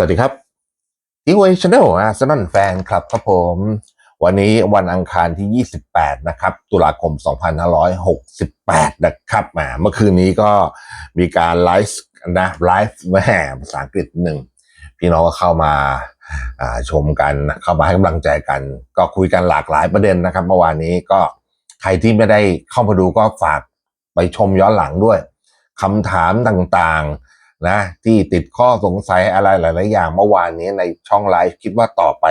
สวัสดีครับอีเวชแนลอาร์เซนอลแฟนครับครับผม วันนี้วันอังคารที่ 28 นะครับ ตุลาคม 2568 นะครับแหมเมื่อคืนนี้ก็มีการไลฟ์นะไลฟ์แหมภาษาอังกฤษหนึ่ง พี่น้องก็เข้ามาอ่าชมกันเข้ามาให้กำลังใจกัน ก็คุยกันหลากหลายประเด็นนะครับ เมื่อวานนี้ก็ใครที่ไม่ได้เข้ามาดูก็ฝากไปชมย้อนหลังด้วยคำถามต่างๆ นะที่ติดข้อสงสัยอะไรหลาย ๆ อย่างเมื่อวานนี้ในช่องไลฟ์คิดว่าต่อไป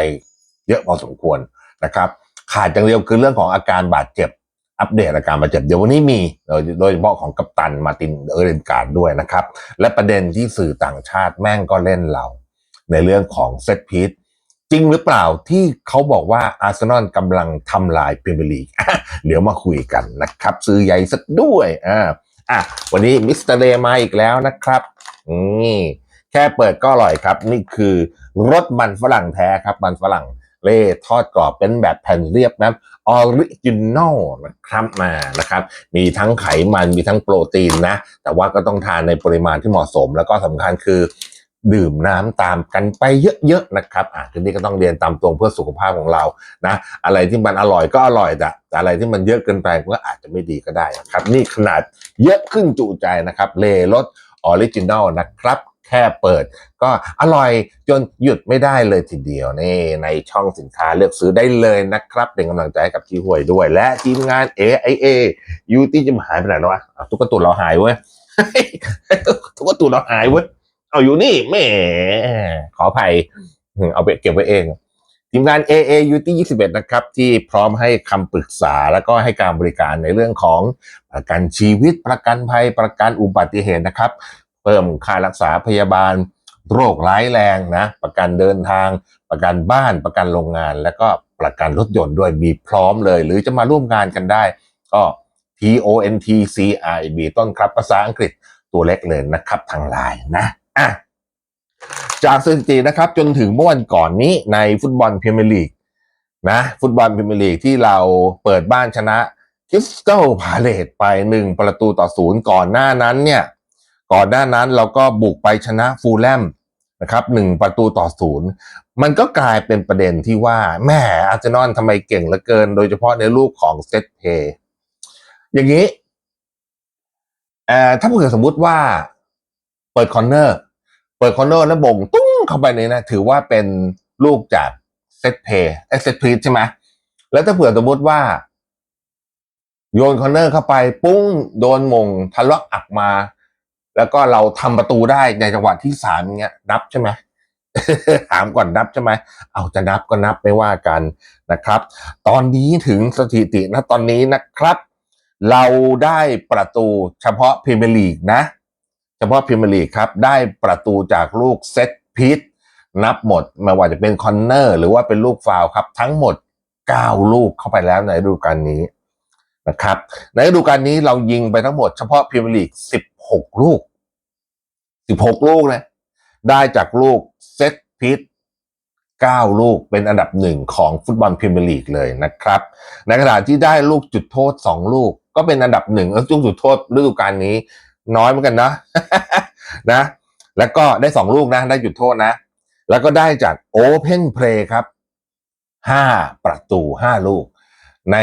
เยอะพอสมควรนะครับ ขาดอย่างเดียวคือเรื่องของอาการบาดเจ็บ อัปเดตอาการบาดเจ็บ เดี๋ยววันนี้มีโดยเฉพาะของกัปตันมาตินเออร์เรนการ์ดด้วยนะครับ และประเด็นที่สื่อต่างชาติแม่งก็เล่นเรา ในเรื่องของเซตพีทจริงหรือเปล่าที่เขาบอกว่าอาร์เซนอลกำลังทำลายพรีเมียร์ลีกเดี๋ยวมาคุยกันนะครับ ซื้อใหญ่สักด้วยอ่าอะวันนี้มิสเตอร์เดมาอีกแล้วนะครับ นี่แค่เปิดก็อร่อยครับ นี่คือรสมันฝรั่งแท้ครับ มันฝรั่งเล่ทอดกรอบเป็นแบบแผ่นเรียบนะออริจินอลนะครับมานะครับ มีทั้งไขมันมีทั้งโปรตีนนะ แต่ว่าก็ต้องทานในปริมาณที่เหมาะสม แล้วก็สำคัญคือดื่มน้ำตามกันไปเยอะๆนะครับ อะทีนี้ก็ต้องเรียนตามตรงเพื่อสุขภาพของเรา นะ อะไรที่มันอร่อยก็อร่อยแต่แต่อะไรที่มันเยอะเกินไปก็อาจจะไม่ดีก็ได้นะครับ นี่ขนาดเยอะขึ้นจุใจนะครับ เลรส ออริจินอลนะครับ แค่เปิด ก็อร่อยจนหยุดไม่ได้เลยทีเดียวนี่ในช่องสินค้าเลือกซื้อได้เลยนะครับ เป็นกำลังใจให้กับทีห่วยด้วย และทีมงาน AIA ยูที่จะหายไปไหนแล้ววะตุ๊กตาเราหายเว้ยตุ๊กตาเราหายเว้ยเอาอยู่นี่แหม่ขออภัยเอาไปเก็บไว้เอง ทีมงาน AA u t 21 นะครับ ที่พร้อมให้คำปรึกษาแล้วก็ให้การบริการในเรื่องของประกันชีวิตประกันภัยประกันอุบัติเหตุนะครับ เพิ่มค่ารักษาพยาบาล โรคร้ายแรงนะ ประกันเดินทาง ประกันบ้านประกันโรงงาน แล้วก็ประกันรถยนต์ด้วยมีพร้อมเลย หรือจะมาร่วมงานกันได้ ก็ T O N T C I B ต้นครับภาษาอังกฤษตัวเล็กเลยนะครับทางไลน์นะอะ จากสถิตินะครับจนถึงเมื่อวันก่อนนี้ในฟุตบอลพรีเมียร์ลีกนะฟุตบอลพรีเมียร์ลีกที่เราเปิดบ้านชนะคริสตัลพาเลตไปหนึ่งประตูต่อศูนย์ก่อนหน้านั้นเนี่ยก่อนหน้านั้นเราก็บุกไปชนะฟูลแลมนะครับหนึ่งประตูต่อศูนย์มันก็กลายเป็นประเด็นที่ว่าแม่อาร์เซนอลทำไมเก่งเหลือเกิน โดยเฉพาะในลูกของเซตเพย์อย่างนี้เอ่อถ้าเผื่อสมมุติว่าเปิดคอนเนอร์ เปิดคอนเนอร์แล้วบ่งตุ้งเข้าไปในนะ ถือว่าเป็นลูกจากเซตเพย์เซตพีชใช่ไหมแล้วถ้าเผื่อสมมติว่า โยนคอนเนอร์เข้าไป ปุ้งโดนมงทะเลาะอักมา แล้วก็เราทำประตูได้ในจังหวะที่สามเงี้ยนับใช่ไหมถามก่อนนับใช่ไหม เอาจะนับก็นับไม่ว่ากันนะครับ ตอนนี้ถึงสถิตินะตอนนี้นะครับ เราได้ประตูเฉพาะพรีเมียร์ลีกนะ เฉพาะพรีเมียร์ลีกครับ ได้ประตูจากลูกเซตพีทนับหมดไม่ว่าจะเป็นคอนเนอร์หรือว่าเป็นลูกฟาวครับ ทั้งหมด 9 ลูกเข้าไปแล้วในฤดูกาลนี้นะครับ ในฤดูกาลนี้เรายิงไปทั้งหมดเฉพาะพรีเมียร์ลีก 16 ลูก 16 ลูกนะได้จากลูกเซตพีท9 ลูกเป็นอันดับหนึ่งของฟุตบอลพรีเมียร์ลีกเลยนะครับ ในขณะที่ได้ลูกจุดโทษ 2 ลูก ก็เป็นอันดับหนึ่งลูกจุดโทษฤดูกาลนี้ น้อยเหมือนกันนะนะ แล้วก็ได้สองลูกนะได้จุดโทษนะ แล้วก็ได้จากโอเพนเพลย์ครับห้าประตูห้าลูก ใน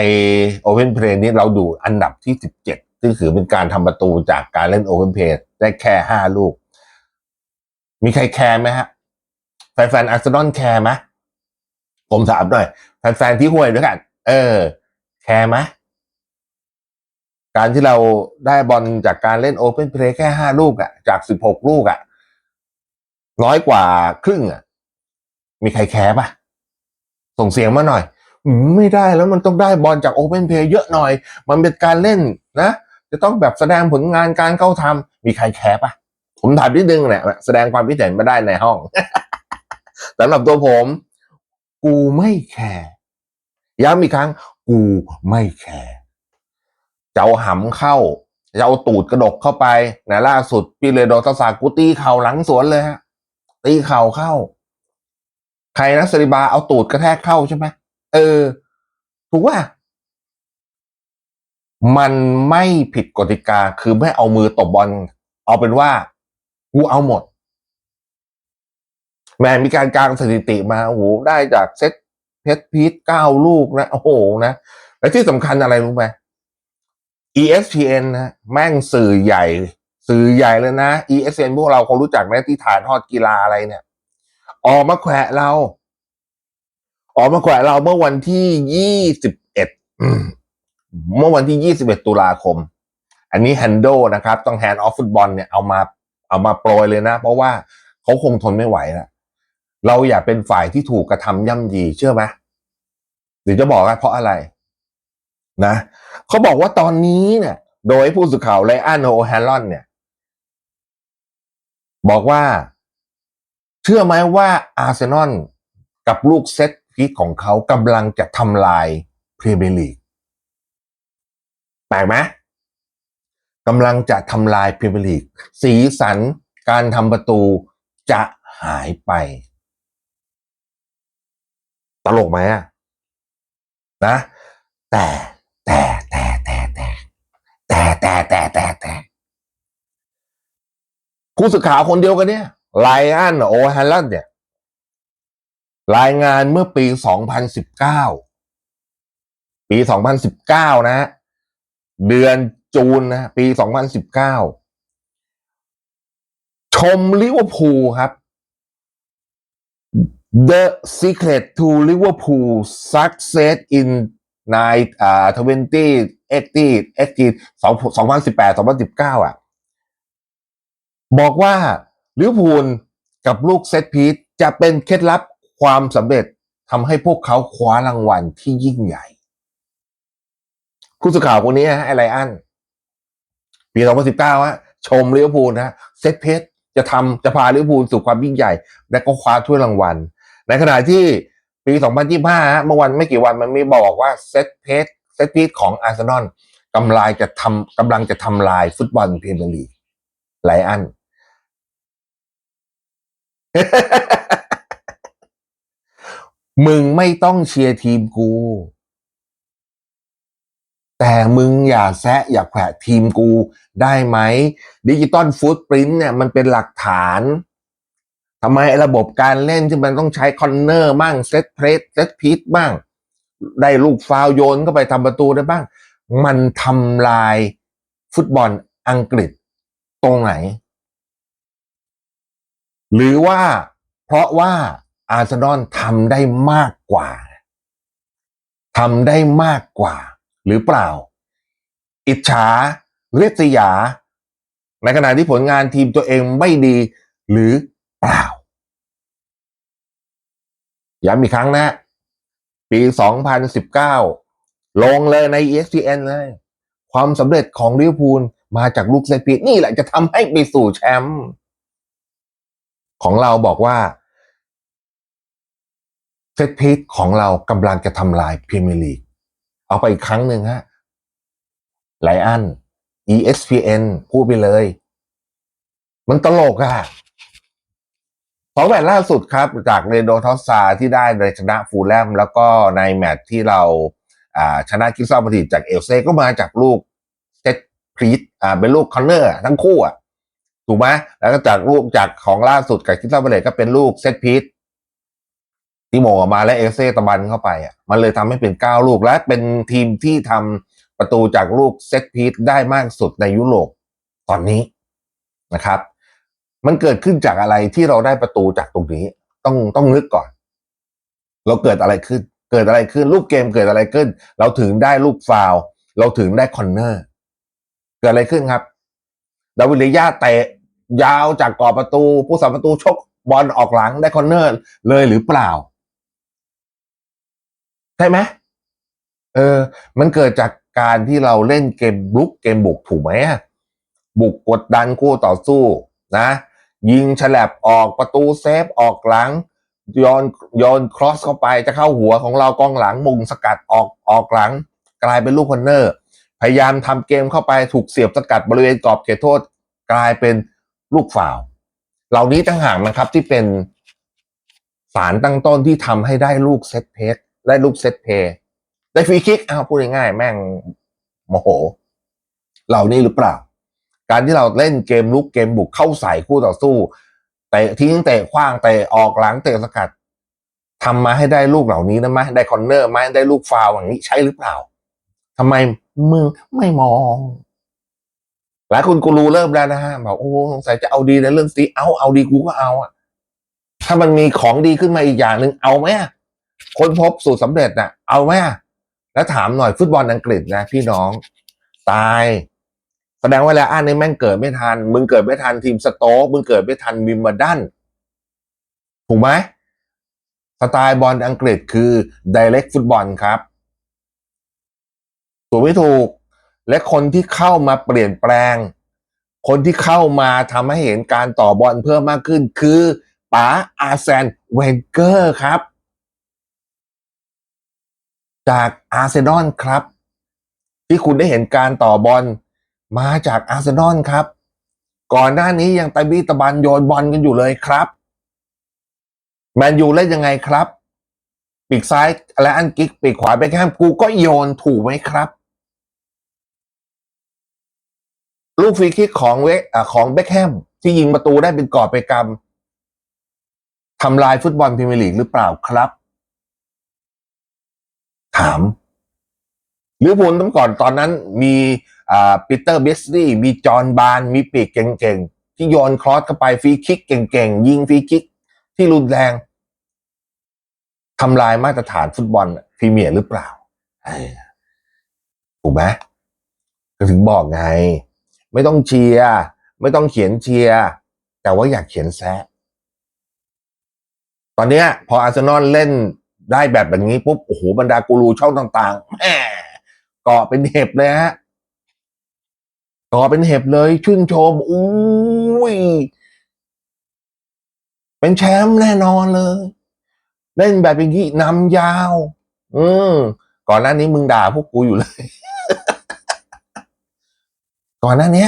โอเพนเพลย์นี้เราดูอันดับที่สิบเจ็ดซึ่งถือเป็นการทำประตูจากการเล่นโอเพนเพลย์ได้แค่ห้าลูก มีใครแคร์ไหมฮะแฟนๆอาร์เซนอลแคร์ไหมผมถามหน่อยแฟนๆที่ห่วยด้วยกัน เออ แคร์ไหม การที่เราได้บอลจากการเล่นโอเ n นเพลย์แค่ห้าลูกอะจากสิบหกลูกอะน้อยกว่าครึ่งอะมีใครแคร์ปะส่งเสียงมาหน่อยอไม่ได้แล้วมันต้องได้บอลจากโอเ n นเพลย์เยอะหน่อย มันเป็นการเล่นนะ จะต้องแบบแสดงผลงานการเข้าทำมีใครแคร์ปะผมถามนิดนึงเนี่ยแสดงความคิดเห็นมาได้ในห้องสำหรับตัวผม กูไม่แคร์ย้ำอีกครั้ง กูไม่แคร์ จะเอาหำเข้าจะเอาตูดกระดกเข้าไปนะล่าสุดพี่เลยโดตสากูตีเข่าหลังสวนเลยฮะตีเข่าเข้า ใครนะสริบาเอาตูดกระแทกเข้าใช่ไหมเออ ถูกว่า มันไม่ผิดกติกาคือไม่เอามือตบบอล เอาเป็นว่ากูเอาหมด แม่มีการกลางสถิติมาโอ้โหได้จากเซตเพชรพีทเก้าลูกนะ โอ้โหนะ และที่สำคัญอะไรรู้ไหม ESPN นะแม่งสื่อใหญ่ สื่อใหญ่เลยนะ ESPN พวกเราคงรู้จักนะที่ถ่ายทอดกีฬาอะไรเนี่ย ออกมาแขวะเรา ออกมาแขวะเราเมื่อวันที่ยี่สิบเอ็ดเมื่อวันที่ยี่สิบเอ็ดตุลาคม อันนี้ handle นะครับ ต้อง hand off ฟุตบอลเนี่ยเอามาเอามาโปรยเลยนะ เพราะว่าเขาคงทนไม่ไหวแล้วเราอย่าเป็นฝ่ายที่ถูกกระทำย่ำยีเชื่อไหมหรือจะบอกว่าเพราะอะไร นะ เขาบอกว่าตอนนี้เนี่ย โดยผู้สื่อข่าวไลอ้อนโอแฮลลอนเนี่ย บอกว่า เชื่อไหมว่าอาร์เซนอลกับลูกเซตพีคของเขากำลังจะทำลายพรีเมียร์ลีกแปลกไหมกำลังจะทำลายพรีเมียร์ลีกสีสันการทำประตูจะหายไป ตลกไหมอะนะ แต่แต่แต่แต่แต่ แต่แต่แต่แต่แต่ผู้สื่อข่าวคนเดียวกันเนี่ยไลอันโอฮันลันเนี่ยรายงานเมื่อปี 2019 ปี 2019 นะเดือนจูนนะปี 2019 ชมลิเวอร์พูลครับ The secret to Liverpool success in night อ่า20 80 80 2018 2019อะ บอกว่าลิเวอร์พูลกับลูกเซตพีซจะเป็นเคล็ดลับความสำเร็จทำให้พวกเขาคว้ารางวัลที่ยิ่งใหญ่ผู้สื่อข่าวคนนี้ฮะไอไลอันปี 2019ฮะชมลิเวอร์พูลนะเซตเพชจะทำจะพาลิเวอร์พูลสู่ความยิ่งใหญ่ และก็คว้าถ้วยรางวัล ในขณะที่ ปี 2025ฮะเมื่อวันไม่กี่วันมันมีบอกว่าเซตเพชเซตพีชของอาร์เซนอลกำลังจะทำกำลังจะทำลายฟุตบอลพรีเมียร์ลีกไลอันมึงไม่ต้องเชียร์ทีมกู แต่มึงอย่าแซะอย่าแขวะทีมกูได้ไหมดิจิตอลฟุตปรินต์เนี่ยมันเป็นหลักฐาน ทำไมระบบการเล่นที่มันต้องใช้คอนเนอร์บ้างเซตเพรสเซตพีทบ้าง ได้ลูกฟาวโยนเข้าไปทำประตูได้บ้าง มันทำลายฟุตบอลอังกฤษตรงไหน หรือว่าเพราะว่าอาร์เซนอลทำได้มากกว่าทำได้มากกว่า หรือเปล่า อิจฉาเรียษยา ในขณะที่ผลงานทีมตัวเองไม่ดี หรือ ปล่า ย้ำอีกครั้งนะ ปี 2019 ลงเลยใน ESPN เลยความสำเร็จของลิเวอร์พูลมาจากลูกเซตพีชนี่แหละจะทำให้ไปสู่แชมป์ของเราบอกว่าเซตพีชของเรากำลังจะทำลายพรีเมียร์ลีก เอาไปอีกครั้งหนึ่งฮะไลอัน ESPN พูดไปเลย มันตลกอะ สองแมตช์ล่าสุดครับจากเรโดทอสซาที่ได้ในชนะฟูลแลมแล้วก็ในแมตช์ที่เราชนะคิกซอมาติจากเอลเซ่ก็มาจากลูกเซตพรีตอ่าเป็นลูกคอนเนอร์ทั้งคู่อะถูกไหมแล้วก็จากลูกจากของล่าสุดกับคิกซอมาติก็เป็นลูกเซตพีทที่โมงออกมาและเอลเซ่ตะบันเข้าไปอะมันเลยทำให้เป็นเก้าลูกและเป็นทีมที่ทำประตูจากลูกเซตพีทได้มากสุดในยุโรปตอนนี้นะครับ มันเกิดขึ้นจากอะไรที่เราได้ประตูจากตรงนี้ ต้องต้องนึกก่อน เราเกิดอะไรขึ้น เกิดอะไรขึ้นลูกเกมเกิดอะไรขึ้น เราถึงได้ลูกฟาวเราถึงได้คอนเนอร์เกิดอะไรขึ้นครับ ดาวิดเลย่าเตะยาวจากกรอบประตู ผู้สาประตูชกบอลออกหลังได้คอนเนอร์เลยหรือเปล่าใช่ไหมเออ มันเกิดจากการที่เราเล่นเกมบุกเกมบุกถูกไหมบุกกดดันคู่ต่อสู้นะ ยิงฉลับออกประตูเซฟออกหลังโยนโยนครอสเข้าไปจะเข้าหัวของเรากองหลังมุงสกัดออกออกหลัง กลายเป็นลูกคอนเนอร์ พยายามทำเกมเข้าไปถูกเสียบสกัดบริเวณกรอบเขตโทษ กลายเป็นลูกฟาวเหล่านี้ต่างหากนะครับที่เป็นสารตั้งต้นที่ทำให้ได้ลูกเซตเพสได้ลูกเซตเพย์ได้ฟรีคิกอ้าวพูดง่ายๆแม่งโมโห เหล่านี้หรือเปล่า การที่เราเล่นเกมลุกเกมบุกเข้าใส่คู่ต่อสู้เตะทิ้งเตะขว้างเตะออกหลังเตะสกัดทำมาให้ได้ลูกเหล่านี้นะไหมได้คอนเนอร์ไหมได้ลูกฟาวอย่างนี้ใช่หรือเปล่าทำไมมึงไม่มองหลายคนกูรู้เริ่มแล้วนะฮะบอกโอ้สงสัยจะเอาดีในเรื่องสีเอาเอาดีกูก็เอาอะถ้ามันมีของดีขึ้นมาอีกอย่างหนึ่งเอาไหมคนพบสูตรสำเร็จน่ะ เอาไหมแล้วถามหน่อยฟุตบอลอังกฤษนะพี่น้อง ตาย ดงว่าแล้วอันนี้แม่งเกิดไม่ทัน มึงเกิดไม่ทันทีมสโต๊กมึงเกิดไม่ทันวิมเบลดันถูกไหมสไตล์บอลอังกฤษคือ direct ฟุตบอลครับถูกไม่ถูก และคนที่เข้ามาเปลี่ยนแปลง คนที่เข้ามาทำให้เห็นการต่อบอลเพิ่มมากขึ้น คือป๋าอาร์เซนเวนเกอร์ครับ จากอาร์เซนอลครับ ที่คุณได้เห็นการต่อบอล มาจากอาร์เซนอลครับ ก่อนหน้านี้ยังตะบี้ตะบันโยนบอลกันอยู่เลยครับแมนยูเล่นยังไงครับปีกซ้ายและอันกิกปีกขวาไปแค่กูก็โยนถูกไหมครับ ลูกฟรีคิกของเวอของเบคแฮมที่ยิงประตูได้เป็นกอบไปนกำทำลายฟุตบอลพรีเมียร์ลีกหรือเปล่าครับ ถามลิเวอร์พูลตั้งก่อนตอนนั้นมี ปีเตอร์เบสลี่มีจอห์นบานมีปีกเก่งๆ ที่โยนครอสเข้าไปฟรีคิกเก่งๆ ยิงฟรีคิกที่รุนแรงทำลายมาตรฐานฟุตบอลพรีเมียร์หรือเปล่าถูกไหมก็ถึงบอกไง ไม่ต้องเชียร์ไม่ต้องเขียนเชียร์แต่ว่าอยากเขียนแซะตอนนี้พออาร์เซนอลเล่นได้แบบแบบนี้ปุ๊บโอ้โหบรรดากูรูช่องต่างๆแหมเกาะเป็นเห็บเลยฮะ เกาะเป็นเห็บเลยชื่นชมอุ้ยเป็นแชมป์แน่นอนเลย เล่นแบบอย่างนี้นำยาว อืมก่อนหน้านี้มึงด่าพวกกูอยู่เลย ก่อนหน้านี้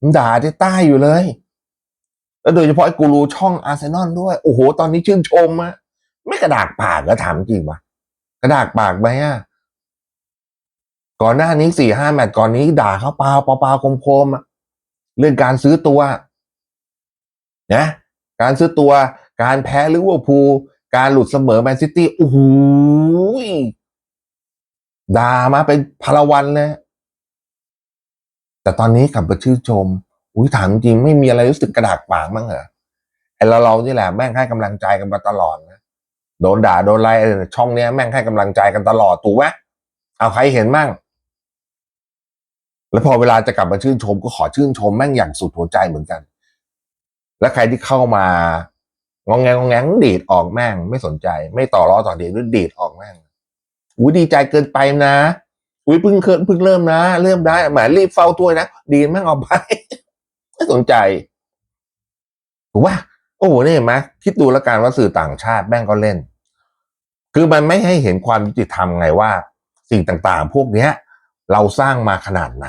มึงด่าที่ใต้อยู่เลย แล้วโดยเฉพาะไอ้กูรูช่องอาร์เซนอลด้วย โอ้โห ตอนนี้ชื่นชมอะไม่กระดากปากก็ถามจริงปะกระดากปากไหมอะ ก่อนหน้านี้สี่ห้าแมตช์ก่อนนี้ด่าเขาเปล่าเปล่าเปล่าคมๆเรื่องการซื้อตัวนะการซื้อตัวการแพ้ลิเวอร์พูลการหลุดเสมอแมนซิตี้โอ้โหด่ามาเป็นพลวันเลยแต่ตอนนี้กลับมาชื่นชม อุ้ยถามจริงไม่มีอะไรรู้สึกกระดากปากมั้งเหรอไอ้เราเรานี่แหละแม่งให้กำลังใจกันมาตลอดนะโดนด่าโดนไล่ช่องเนี้ยแม่งให้กำลังใจกันตลอดถูกไหมเอาใครเห็นมั่ง แล้วพอเวลาจะกลับมาชื่นชมก็ขอชื่นชมแม่งอย่างสุดหัวใจเหมือนกัน แล้วใครที่เข้ามางองแงงองแงงดีดออกแม่ง ไม่สนใจ ไม่ต่อรอต่อเดียวด้วยดีดออกแม่งอุ้ยดีใจเกินไปนะอุ้ยเพิ่งเคยเพิ่งเริ่มนะ เริ่มได้หมายรีบเฝ้าถ้วนะดีแม่งเอาไปไม่สนใจถูกป่ะโอ้โหนี่เห็นไหมคิดดูแล้วกันว่าสื่อต่างชาติแม่งก็เล่น คือมันไม่ให้เห็นความยุติธรรมไงว่า สิ่งต่างๆ พวกเนี้ย เราสร้างมาขนาดไหน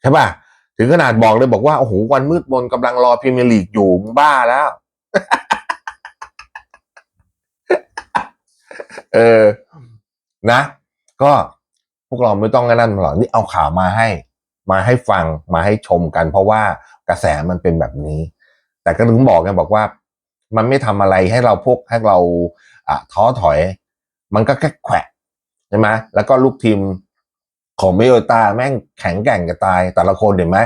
ใช่ป่ะ ถึงขนาดบอกเลยบอกว่า โอ้โห วันมืดมนกำลังรอพรีเมียร์ลีกอยู่บ้าแล้ว เออ นะ ก็พวกเราไม่ต้องนั่นหรอกนี่เอาข่าวมาให้ มาให้ฟังมาให้ชมกัน เพราะว่ากระแสมันเป็นแบบนี้ แต่ก็ถึงบอกไงบอกว่า มันไม่ทำอะไรให้เราพวกให้เราอะท้อถอย มันก็แค่แขวะใช่ไหมแล้วก็ลูกทีม ของเมโยตาแม่งแข็งแกร่งจะตาย แต่ละคนเห็นไหม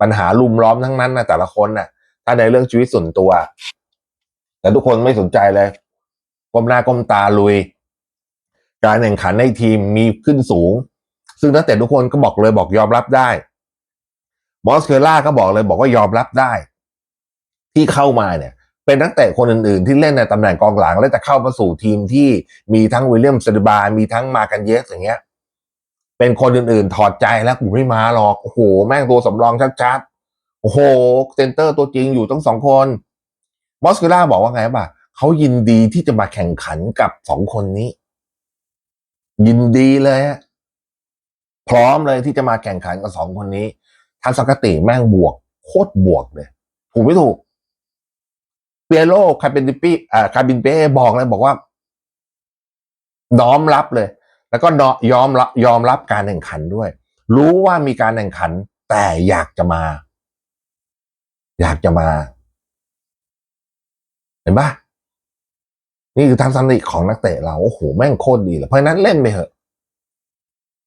ปัญหาลุมล้อมทั้งนั้นนะแต่ละคนน่ะ ถ้าในเรื่องชีวิตส่วนตัว แต่ทุกคนไม่สนใจเลยก้มหน้าก้มตาลุย การแข่งขันในทีมมีขึ้นสูง ซึ่งนักเตะทุกคนก็บอกเลยบอกยอมรับได้มอสเคล่าก็บอกเลยบอกว่ายอมรับได้ ที่เข้ามาเนี่ย เป็นนักเตะคนอื่นๆ ที่เล่นในตำแหน่งกองหลัง และจะเข้ามาสู่ทีมที่มีทั้งวิลเลียมสเดบา มีทั้งมากันเยสอย่างเงี้ย เป็นคนอื่นๆ ถอดใจแล้วกูไม่มาหรอกโอ้โหแม่งตัวสำรองชัดๆโอ้โหเซนเตอร์ตัวจริงอยู่ทั้งสองคนมอสเคล่าบอกว่าไงป่ะเขายินดีที่จะมาแข่งขันกับสองคนนี้ ยินดีเลยพร้อมเลยที่จะมาแข่งขันกับสองคนนี้ทัศนคติแม่งบวก โคตรบวกเลยถูกไม่ถูกเปียโรคาเบนดิปีอ่าคาบินเป้บอกเลยบอกว่า น้อมรับเลย แล้วก็ยอมรับยอมรับการแข่งขันด้วย รู้ว่ามีการแข่งขัน แต่อยากจะมา อยากจะมา เห็นปะนี่คือทัศนคติของนักเตะเราโอ้โหแม่งโคตรดีเลยเพราะนั้นเล่นไปเถอะ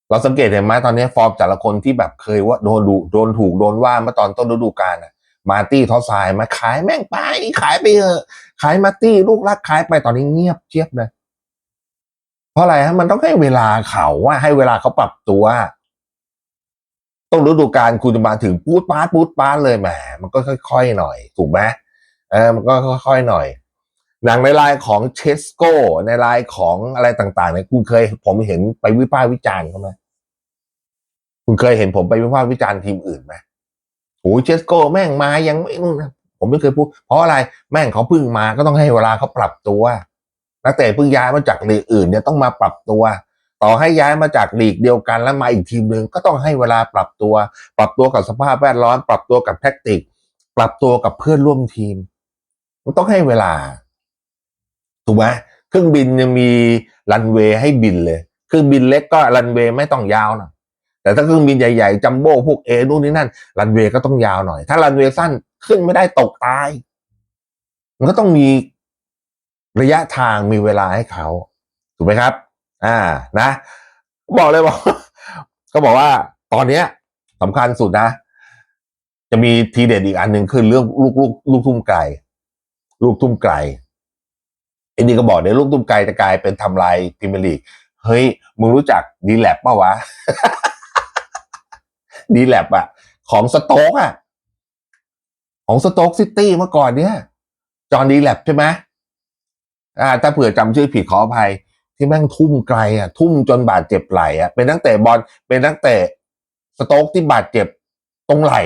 เราสังเกตเห็นไหมตอนนี้ฟอร์มแต่ละคนที่แบบเคยว่าโดนดูโดนถูกโดนว่าเมื่อตอนต้นฤดูกาลน่ะมาร์ตี้ทอสไซายมาขายแม่งไป ขายไปเถอะ ขายมาร์ตี้ลูกรักขายไปตอนนี้เงียบเจี๊ยบเลย เพราะอะไรฮะมันต้องให้เวลาเขาว่าให้เวลาเขาปรับตัว ต้นฤดูกาลคุณจะมาถึงปูดปาดปูดปาดเลยแหมมันก็ค่อยๆหน่อย ถูกไหมเออมันก็ค่อยๆหน่อย หนังในลายของเชสโก้ในลายของอะไรต่างๆเนี่ยคุณเคย ผมเห็นไปวิพากษ์วิจารณ์เขาไหมคุณเคยเห็นผมไปวิพากษ์วิจารณ์ทีมอื่นไหมโอ้ยเชสโก้แม่งมายังไม่ผมไม่เคยพูดเพราะอะไรแม่งเขาเพิ่งมาก็ต้องให้เวลาเขาปรับตัว นักเตะเพิ่งย้ายมาจากลีกอื่นเนี่ยต้องมาปรับตัว ต่อให้ย้ายมาจากลีกเดียวกันแล้วมาอีกทีมหนึ่งก็ต้องให้เวลาปรับตัว ปรับตัวกับสภาพแวดล้อม ปรับตัวกับแท็กติก ปรับตัวกับเพื่อนร่วมทีม มันต้องให้เวลา ถูกไหมเครื่องบินยังมีรันเวย์ให้บินเลย เครื่องบินเล็กก็รันเวย์ไม่ต้องยาวหนะแต่ถ้าเครื่องบินใหญ่ๆจัมโบ้พวกเอนู่นนี่นั่นรันเวย์ก็ต้องยาวหน่อย ถ้ารันเวย์สั้นขึ้นไม่ได้ตกตาย มันก็ต้องมี ระยะทางมีเวลาให้เขา ถูกไหมครับ อ่านะ บอกเลยว่าก็บอกว่าตอนเนี้ยสำคัญสุดนะ จะมีทีเด็ดอีกอันหนึ่งคือเรื่องลูกลูกลูกทุ่มไก่ ลูกทุ่มไก่ไอ้นี่ก็บอกเดี๋ยวลูกทุ่มไก่จะกลายเป็นทำลายพรีเมียร์ลีกเฮ้ย มึงรู้จักดีแลบป่าวะดีแลบอะของสโต๊กอะของสโต๊กซิตี้เมื่อก่อนเนี่ย จอห์นดีแลบใช่ไหม อ่าถ้าเผื่อจำชื่อผิดขออภัย ที่แม่งทุ่มไกลอะ ทุ่มจนบาดเจ็บไหลอะ เป็นนักเตะบอล เป็นนักเตะสโต๊กที่บาดเจ็บตรงไหล่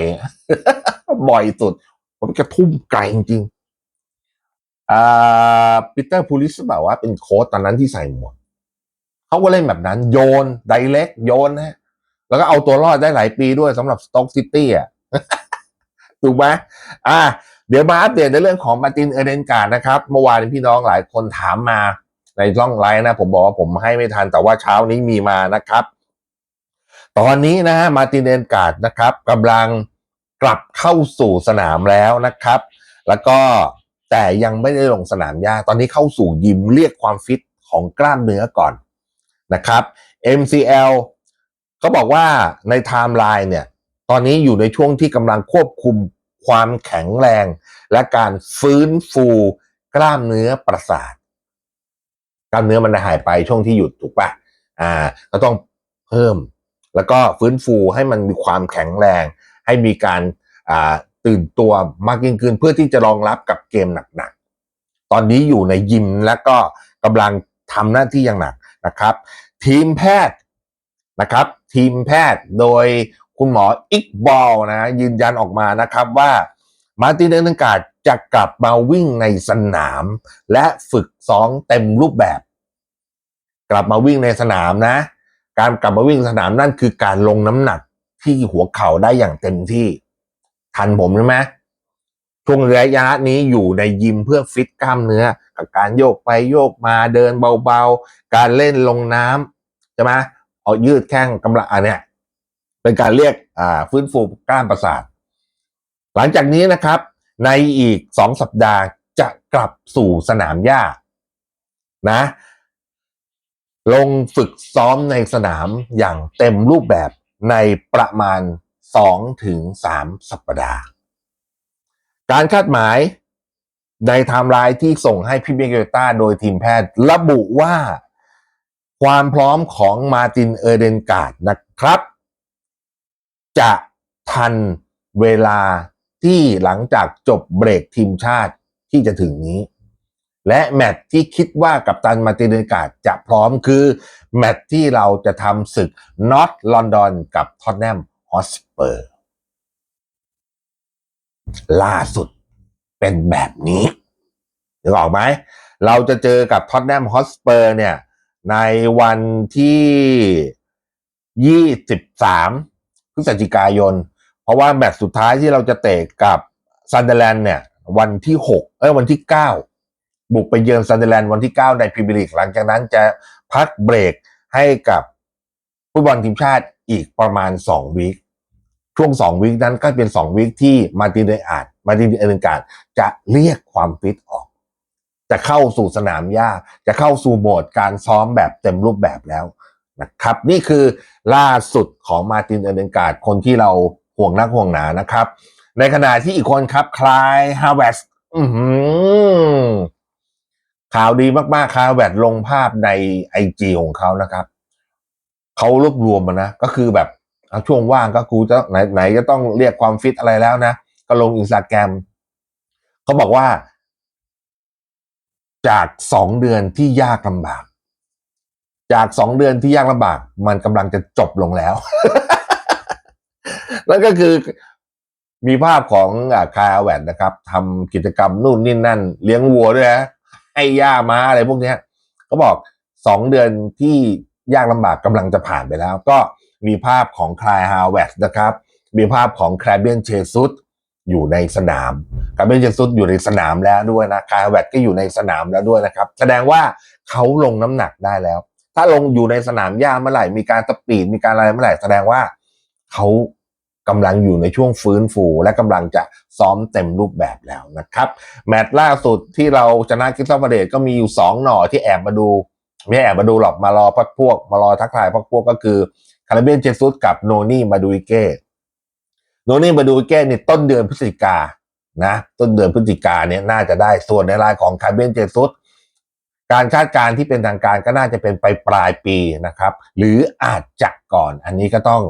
บ่อยสุด ผมจะทุ่มไกลจริงๆอ่าปีเตอร์พูลิสบอกว่าเป็นโค้ชตอนนั้นที่ใส่หมวกเขาก็เล่นแบบนั้น โยนไดเ c กโยนนะแล้วก็เอาตัวรอดได้หลายปีด้วยสำหรับสต็อกซิตี้อะ ถูกไหมอ่า เดี๋ยวมาอัปเดตในเรื่องของมาตินเอเดนการ์ดนะครับเมื่อวานพี่น้องหลายคนถามมาในช่องไลน์นะผมบอกว่าผมให้ไม่ทันแต่ว่าเช้านี้มีมานะครับ ตอนนี้นะฮะมาตินเอเดนการ์ดนะครับกำลังกลับเข้าสู่สนามแล้วนะครับ แล้วก็แต่ยังไม่ได้ลงสนามหญ้าตอนนี้เข้าสู่ยิมเรียกความฟิตของกล้ามเนื้อก่อนนะครับ MCL เขาบอกว่าในไทม์ไลน์เนี่ย ตอนนี้อยู่ในช่วงที่กำลังควบคุม ความแข็งแรง และการฟื้นฟูกล้ามเนื้อประสาท กล้ามเนื้อมันหายไปช่วงที่หยุดถูกปะอ่า ก็ต้องเพิ่ม แล้วก็ฟื้นฟูให้มันมีความแข็งแรง ให้มีการอ่าตื่นตัวมากยิ่งขึ้นเพื่อที่จะรองรับกับเกมหนักๆ ตอนนี้อยู่ในยิมและก็กำลังทำหน้าที่อย่างหนักนะครับ ทีมแพทย์นะครับ ทีมแพทย์โดย คุณหมออิกบอลนะยืนยันออกมานะครับว่ามาตินเดนกาดจะกลับมาวิ่งในสนาม และฝึกซ้อมเต็มรูปแบบ กลับมาวิ่งในสนามนะ การกลับมาวิ่งสนามนั่นคือการลงน้ำหนักที่หัวเข่าได้อย่างเต็มที่ ทันผมใช่ไหมช่วงระยะนี้อยู่ในยิมเพื่อฟิตกล้ามเนื้อ กับการโยกไปโยกมาเดินเบาๆ การเล่นลงน้ำใช่ไหมเอายืดแข้งกำลังอันเนี้ย เป็นการเรียกฟื้นฟูกล้ามประสาท หลังจากนี้นะครับ ในอีกสองสัปดาห์จะกลับสู่สนามหญ้านะ ลงฝึกซ้อมในสนามอย่างเต็มรูปแบบในประมาณ2ถึง3สัปดาห์ การคาดหมายในไทม์ไลน์ที่ส่งให้พี่เบเกต้าโดยทีมแพทย์ ระบุว่าความพร้อมของมาตินเออเดนการ์ดนะครับ จะทันเวลาที่หลังจากจบเบรกทีมชาติที่จะถึงนี้ และแมตช์ที่คิดว่ากับตันมาตินกาดจะพร้อมคือแมตช์ที่เราจะทำศึกนอตลอนดอนกับท็อตแนมฮอสเปอร์ล่าสุดเป็นแบบนี้นึกออกไหม เราจะเจอกับท็อตแนมฮอสเปอร์เนี่ยในวันที่ 23 ฤศจิกายน เพราะว่าแมตช์สุดท้ายที่เราจะเตะกับซันเดอร์แลนด์เนี่ย วันที่6เอ้ยวันที่9บุกไปเยือนซันเดอร์แลนด์วันที่9ในพรีเมียร์ลีกหลังจากนั้นจะพักเบรกให้กับฟุตบอลทีมชาติอีกประมาณ2วีคช่วง2วีคนั้นก็เป็น2วีคที่มาตินเดอาร์ดมาตินเอเดนการ์ดจะเรียกความฟิตออก จะเข้าสู่สนามหญ้า จะเข้าสู่โหมดการซ้อมแบบเต็มรูปแบบแล้ว นะครับ นี่คือล่าสุดของมาตินเอเดนการ์ดคนที่เราห่วงนักห่วงหนานะครับ ในขณะที่อีกคนครับคลายฮาวเวสข่าวดีมากๆคลายฮาวเวสลงภาพในไอจีของเขานะครับเขารวบรวมมานะ ก็คือแบบเอาช่วงว่างก็กูจะไหนไหนจะต้องเรียกความฟิตอะไรแล้วนะ ก็ลงอินสตาแกรมเขาบอกว่า จากสองเดือนที่ยากลำบาก จากสองเดือนที่ยากลำบาก มันกำลังจะจบลงแล้ว นั่นก็คือมีภาพของคายอาแวนนะครับทำกิจกรรมนู่นนี่นั่น เลี้ยงวัวด้วยนะให้หญ้าม้าอะไรพวกนี้ยเขาบอกสองเดือนที่ยากลำบากกำลังจะผ่านไปแล้ว ก็มีภาพของคลายฮาวเวสนะครับ มีภาพของแคลเบียนเชซุสอยู่ในสนามแคลเบียนเชซุสอยู่ในสนามแล้วด้วยนะคลายฮาวเวสก็อยู่ในสนามแล้วด้วยนะครับ แสดงว่าเขาลงน้ำหนักได้แล้ว ถ้าลงอยู่ในสนามหญ้าเมื่อไหร่มีการสปีดมีการอะไรเมื่อไหร่แสดงว่าเขากำลังอยู่ในช่วงฟื้นฟูและกำลังจะซ้อมเต็มรูปแบบแล้วนะครับ แมตช์ล่าสุดที่เราชนะคิสตัลมาเดตก็มีอยู่สองหน่อที่แอบมาดู ไม่แอบมาดูหรอกมารอพักพวก มารอทักทายพักพวกก็คือคาราเบียนเจซุสกับโนนี่มาดูอิเก้โนนี่มาดูอิเก้เนี่ยต้นเดือนพฤศจิกานะต้นเดือนพฤศจิกาเนี่ยน่าจะได้ส่วนในรายของคาราเบียนเจซุส การคาดการณ์ที่เป็นทางการก็น่าจะเป็นไปปลายปีนะครับ หรืออาจจะก่อน อันนี้ก็ต้อง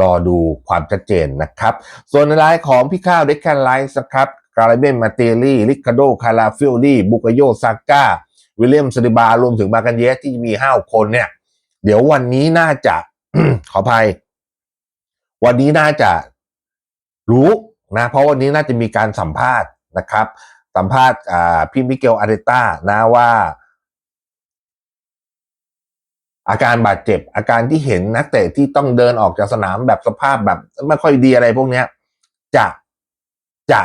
รอดูความชัดเจนนะครับ ส่วนรายของพี่ข้าวเด็กแคนไลส์นะครับกาลาเบนมาเตลลี่ลิคาโดคาราฟิลลี่บุกโยซาก้าวิลเลียมสติบารวมถึงมากันเยสที่มีห้าคนเนี่ย เดี๋ยววันนี้น่าจะขออภัย วันนี้น่าจะรู้นะ เพราะวันนี้น่าจะมีการสัมภาษณ์นะครับ สัมภาษณ์พี่มิเกลอาร์เตต้านะว่า อาการบาดเจ็บ อาการที่เห็นนักเตะที่ต้องเดินออกจากสนามแบบสภาพแบบไม่ค่อยดีอะไรพวกเนี้ยจะจะ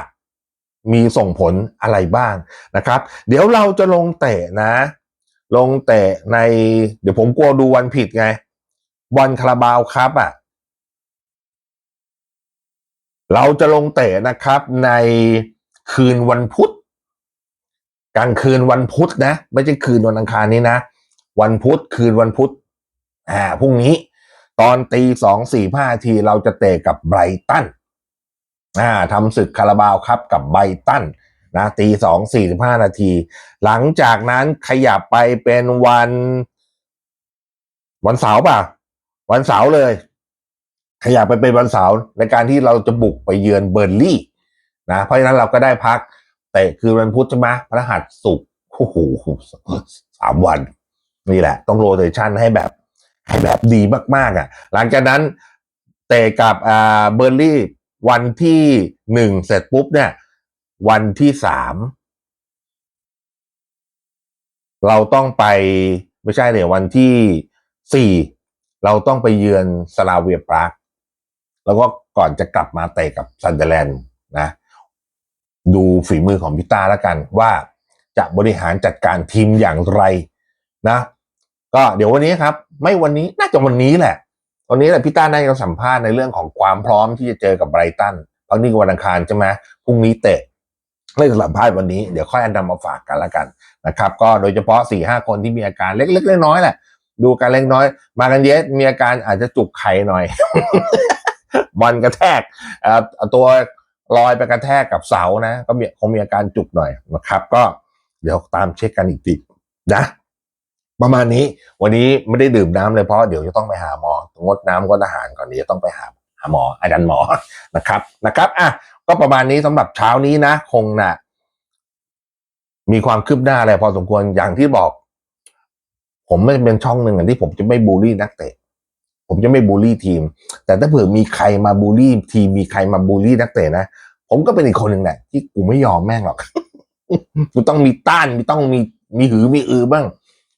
มีส่งผลอะไรบ้างนะครับ เดี๋ยวเราจะลงเตะนะ ลงเตะใน เดี๋ยวผมกลัวดูวันผิดไงบอลคาราบาวครับอะเราจะลงเตะนะครับในคืนวันพุธกลางคืนวันพุธนะ ไม่ใช่คืนวันอังคารนี้นะ วันพุธคืนวันพุธอ่าพรุ่งนี้ ตอนตีสองสี่ห้าทีเราจะเตะกับไบรตันอ่าทำศึกคาราบาวครับกับไบรตันนะตีสองสี่สิบห้านาที หลังจากนั้นขยับไปเป็นวัน วันเสาร์ป่ะ วันเสาร์เลย ขยับไปเป็นวันเสาร์ในการที่เราจะบุกไปเยือนเบอร์ลี่นะเพราะฉะนั้นเราก็ได้พักเตะคือวันพุธใช่ไหมพฤหัสศุกโอ้โหสามวัน นี่แหละ ต้องโรเตชันให้แบบให้แบบดีมากๆอะ หลังจากนั้นเตะกับอ่าเบอร์ลี่วันที่หนึ่งเสร็จปุ๊บเนี่ย วันที่สามเราต้องไปไม่ใช่เนี่ยวันที่สี่เราต้องไปเยือนสลาเวียปรากแล้วก็ก่อนจะกลับมาเตะกับซันเดอร์แลนด์นะ ดูฝีมือของพิต้าแล้วกันว่าจะบริหารจัดการทีมอย่างไร นะ ก็เดี๋ยววันนี้ครับ ไม่วันนี้น่าจะวันนี้แหละวันนี้แหละพี่ต้าน่าจะสัมภาษณ์ในเรื่องของความพร้อมที่จะเจอกับไบรตันเพราะนี่วันอังคารใช่ไหมพรุ่งนี้เตะเลยสัมภาษณ์วันนี้เดี๋ยวค่อยอันนำมาฝากกันแล้วกันนะครับ ก็โดยเฉพาะสี่ห้าคนที่มีอาการเล็กๆน้อยๆแหละ ดูการเล็กน้อย มากันเยสมีอาการอาจจะจุกไข่หน่อยบอลกระแทกตัวลอยไปกระแทกกับเสานะ ก็มีคงมีอาการจุกหน่อยนะครับ ก็เดี๋ยวตามเช็คกันอีกทีนะ ประมาณนี้วันนี้ไม่ได้ดื่มน้ำเลยเพราะเดี๋ยวจะต้องไปหาหมองดน้ำงดอาหารก่อนเดี๋ยวจะต้องไปหาหาหมออาจารย์หมอนะครับนะครับอะก็ประมาณนี้สำหรับเช้านี้นะ คงนะมีความคืบหน้าอะไรพอสมควรอย่างที่บอก ผมไม่เป็นช่องหนึ่งที่ผมจะไม่บูลลี่นักเตะ ผมจะไม่บูลลี่ทีม แต่ถ้าเผื่อมีใครมาบูลลี่ทีมมีใครมาบูลลี่นักเตะนะผมก็เป็นอีกคนหนึ่งแหละที่กูไม่ยอมแม่งหรอกกูต้องมีต้านมีต้องมีมีหือมีอือบ้าง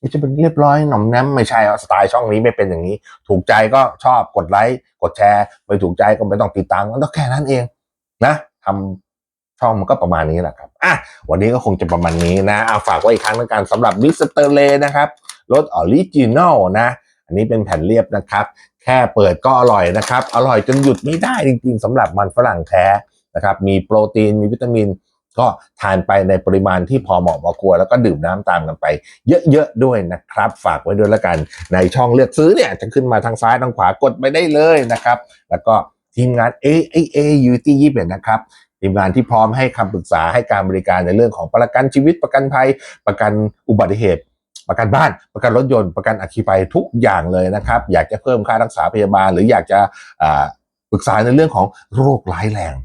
ม่ใช่เป็นเรียบร้อยหน่อมแนมไม่ใช่อสไตล์ช่องนี้ไม่เป็นอย่างนี้ ถูกใจก็ชอบกดไลค์กดแชร์ ไม่ถูกใจก็ไม่ต้องติดตามก็ต้องแค่นั้นเองนะทำช่องมันก็ประมาณนี้แหละครับอะวันนี้ก็คงจะประมาณนี้นะเอาฝากไว้อีกครั้งแล้วกันสำหรับมิสเตอร์เลนะครับรสออริจินอลนะ อันนี้เป็นแผ่นเรียบนะครับ แค่เปิดก็อร่อยนะครับ อร่อยจนหยุดไม่ได้จริงๆสำหรับมันฝรั่งแท้นะครับ มีโปรตีนมีวิตามิน ก็ทานไปในปริมาณที่พอเหมาะพอควรแล้วก็ดื่มน้ำตามกันไป เยอะๆด้วยนะครับ ฝากไว้ด้วยละกันในช่องเลือกซื้อเนี่ยจะขึ้นมาทางซ้ายทางขวากดไปได้เลยนะครับ แล้วก็ทีมงาน A A A U T ยี่สิบนะครับทีมงานที่พร้อมให้คำปรึกษาให้การบริการในเรื่องของประกันชีวิตประกันภัย ประกันอุบัติเหตุประกันบ้านประกันรถยนต์ประกันอัคคีภัยทุกอย่างเลยนะครับ อยากจะเพิ่มค่ารักษาพยาบาล หรืออยากจะปรึกษาในเรื่องของโรคร้ายแรง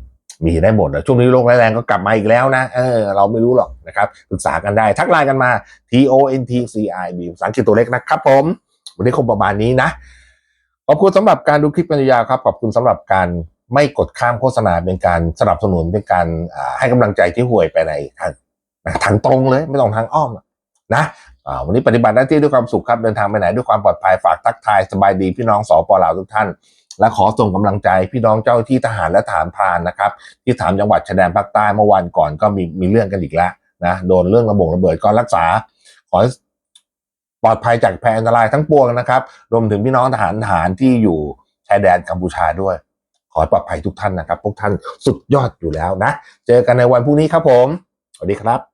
มีได้หมดนะช่วงนี้โรคร้ายแรงก็กลับมาอีกแล้วนะเออเราไม่รู้หรอกนะครับปรึกษากันได้ทักไลน์กันมา T O N T C I B ภาษาอังกฤษตัวเล็กนะครับผม วันนี้คงประมาณนี้นะ ขอบคุณสำหหรับการดูคลิปกันยาวครับ ขอบคุณสำหรับการไม่กดข้ามโฆษณาเป็นการสนับสนุนเป็นการให้กำลังใจที่ห่วยไปในทางทางตรงเลยไม่ต้องทางอ้อมนะวันนี้ปฏิบัติหน้าที่ด้วยความสุขครับเดินทางไปไหนด้วยความปลอดภัยฝากทักทายสบายดีพี่น้องสปลาวทุกท่าน และขอส่งกำลังใจพี่น้องเจ้าที่ทหารและทหารพรานนะครับ ที่ถามจังหวัดชายแดนภาคใต้เมื่อวันก่อนก็มีมีเรื่องกันอีกแล้วนะโดนเรื่องระบบระเบิดก็รักษา ขอปลอดภัยจากภัยอันตรายทั้งปวงนะครับ รวมถึงพี่น้องทหารทหารที่อยู่ชายแดนกัมพูชาด้วย ขอปลอดภัยทุกท่านนะครับพวกท่านสุดยอดอยู่แล้วนะ เจอกันในวันพรุ่งนี้ครับผม สวัสดีครับ